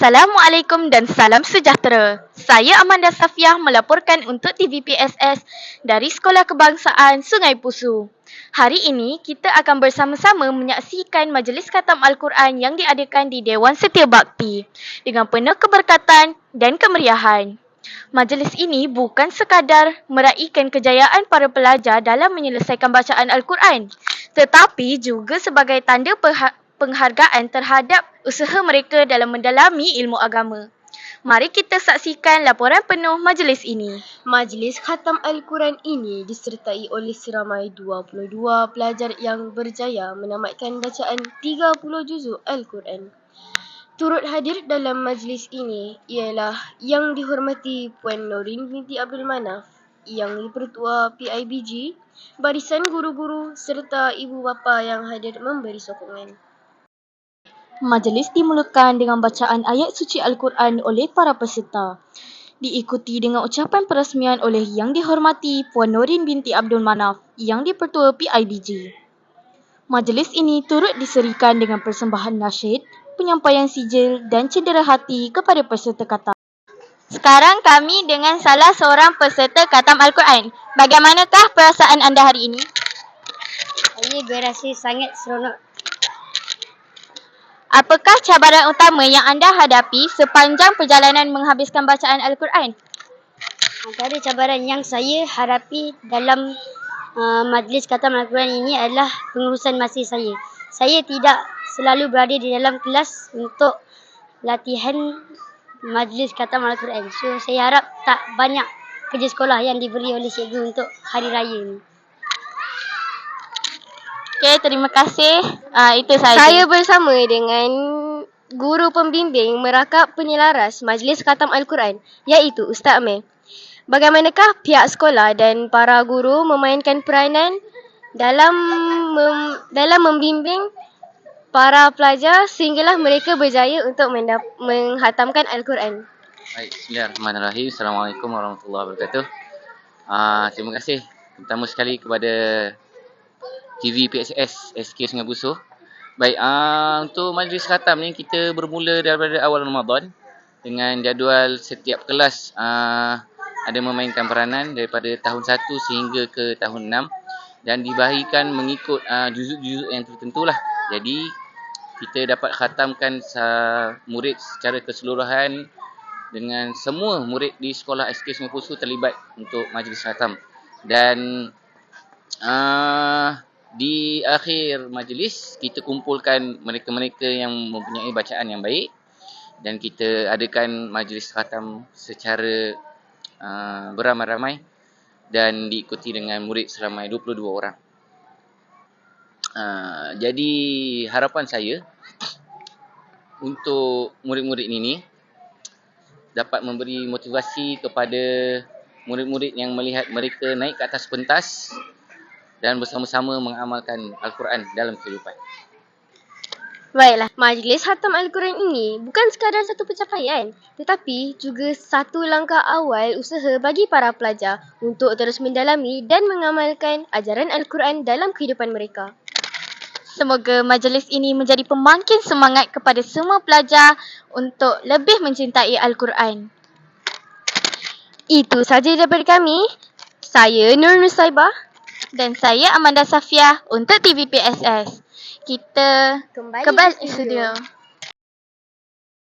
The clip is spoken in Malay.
Assalamualaikum dan salam sejahtera. Saya Amanda Safiah melaporkan untuk TVPSS dari Sekolah Kebangsaan Sungai Pusu. Hari ini kita akan bersama-sama menyaksikan majlis khatam Al-Quran yang diadakan di Dewan Setia Bakti dengan penuh keberkatan dan kemeriahan. Majlis ini bukan sekadar meraihkan kejayaan para pelajar dalam menyelesaikan bacaan Al-Quran tetapi juga sebagai tanda perha- penghargaan terhadap usaha mereka dalam mendalami ilmu agama. Mari kita saksikan laporan penuh majlis ini. Majlis Khatam Al-Quran ini disertai oleh seramai 22 pelajar yang berjaya menamatkan bacaan 30 juzuk Al-Quran. Turut hadir dalam majlis ini ialah Yang Dihormati Puan Norin binti Abdul Manaf, Yang Dipertua PIBG, barisan guru-guru serta ibu bapa yang hadir memberi sokongan. Majlis dimulakan dengan bacaan ayat suci Al-Quran oleh para peserta. Diikuti dengan ucapan perasmian oleh Yang Dihormati Puan Norin binti Abdul Manaf, Yang Dipertua PIBG. Majlis ini turut diserikan dengan persembahan nasyid, penyampaian sijil dan cedera hati kepada peserta khatam. Sekarang kami dengan salah seorang peserta khatam Al-Quran. Bagaimanakah perasaan anda hari ini? Saya berasa sangat seronok. Apakah cabaran utama yang anda hadapi sepanjang perjalanan menghabiskan bacaan Al-Quran? Antara cabaran yang saya hadapi dalam uh, majlis khatam Al-Quran ini adalah pengurusan masa saya. Saya tidak selalu berada di dalam kelas untuk latihan majlis khatam Al-Quran. So saya harap tak banyak kerja sekolah yang diberi oleh cikgu untuk hari raya ini. Okey, terima kasih. Uh, itu sahaja. Saya bersama dengan guru pembimbing merakam penyelaras Majlis Khatam Al-Quran iaitu Ustaz Amir. Bagaimanakah pihak sekolah dan para guru memainkan peranan dalam mem, dalam membimbing para pelajar sehinggalah mereka berjaya untuk mendap, menghatamkan Al-Quran. Baik, Bismillahirrahmanirrahim. Assalamualaikum warahmatullahi wabarakatuh. Uh, terima kasih pertama sekali kepada TV PSS SK Sungai Busuh. Baik, uh, untuk majlis khatam ni kita bermula daripada awal Ramadan dengan jadual setiap kelas uh, ada memainkan peranan daripada tahun 1 sehingga ke tahun 6 dan dibahagikan mengikut uh, juzuk-juzuk yang tertentu lah. Jadi kita dapat khatamkan murid secara keseluruhan dengan semua murid di sekolah SK Sungai Pusu terlibat untuk majlis khatam. Dan uh, di akhir majlis kita kumpulkan mereka-mereka yang mempunyai bacaan yang baik dan kita adakan majlis khatam secara uh, beramai-ramai dan diikuti dengan murid seramai 22 orang. Uh, jadi harapan saya untuk murid-murid ini dapat memberi motivasi kepada murid-murid yang melihat mereka naik ke atas pentas dan bersama-sama mengamalkan Al-Quran dalam kehidupan. Baiklah, majlis hatam Al-Quran ini bukan sekadar satu pencapaian tetapi juga satu langkah awal usaha bagi para pelajar untuk terus mendalami dan mengamalkan ajaran Al-Quran dalam kehidupan mereka. Semoga majlis ini menjadi pembangkit semangat kepada semua pelajar untuk lebih mencintai Al-Quran. Itu sahaja daripada kami. Saya Nur Nusaibah. Dan saya Amanda Safiah untuk TVPSS. Kita Kembali, kembali ke studio.